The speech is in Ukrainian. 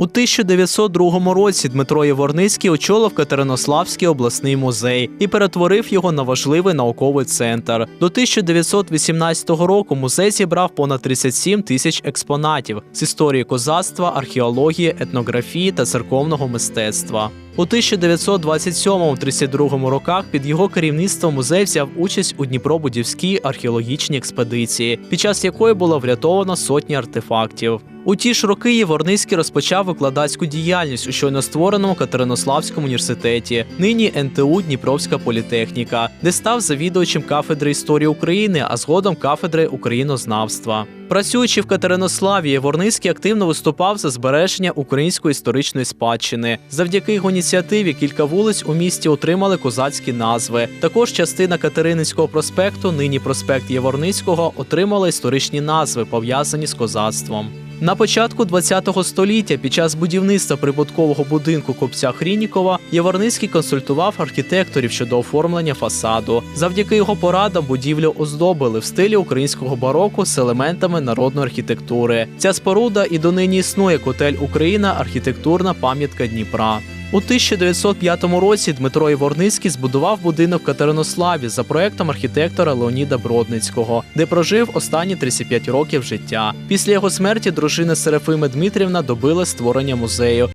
У 1902 році Дмитро Єворницький очолив Катеринославський обласний музей і перетворив його на важливий науковий центр. До 1918 року музей зібрав понад 37 тисяч експонатів з історії козацтва, археології, етнографії та церковного мистецтва. У 1927-32 роках під його керівництвом музей взяв участь у Дніпробудівській археологічній експедиції, під час якої було врятовано сотні артефактів. У ті ж роки Єворницький розпочав викладацьку діяльність у щойно створеному Катеринославському університеті, нині НТУ Дніпровська політехніка, де став завідувачем кафедри історії України, а згодом кафедри українознавства. Працюючи в Катеринославі, Єворницький активно виступав за збереження української історичної спадщини. Завдяки його ініціативі кілька вулиць у місті отримали козацькі назви. Також частина Катерининського проспекту, нині проспект Єворницького, отримала історичні назви, пов'язані з козацтвом. На початку ХХ століття під час будівництва прибуткового будинку купця Хрінікова Яворницький консультував архітекторів щодо оформлення фасаду. Завдяки його порадам будівлю оздобили в стилі українського бароко з елементами народної архітектури. Ця споруда і донині існує котель Україна, архітектурна пам'ятка Дніпра. У 1905 році Дмитро Іворницький збудував будинок в Катеринославі за проектом архітектора Леоніда Бродницького, де прожив останні 35 років життя. Після його смерті дружина Серафима Дмитрівна добила створення музею,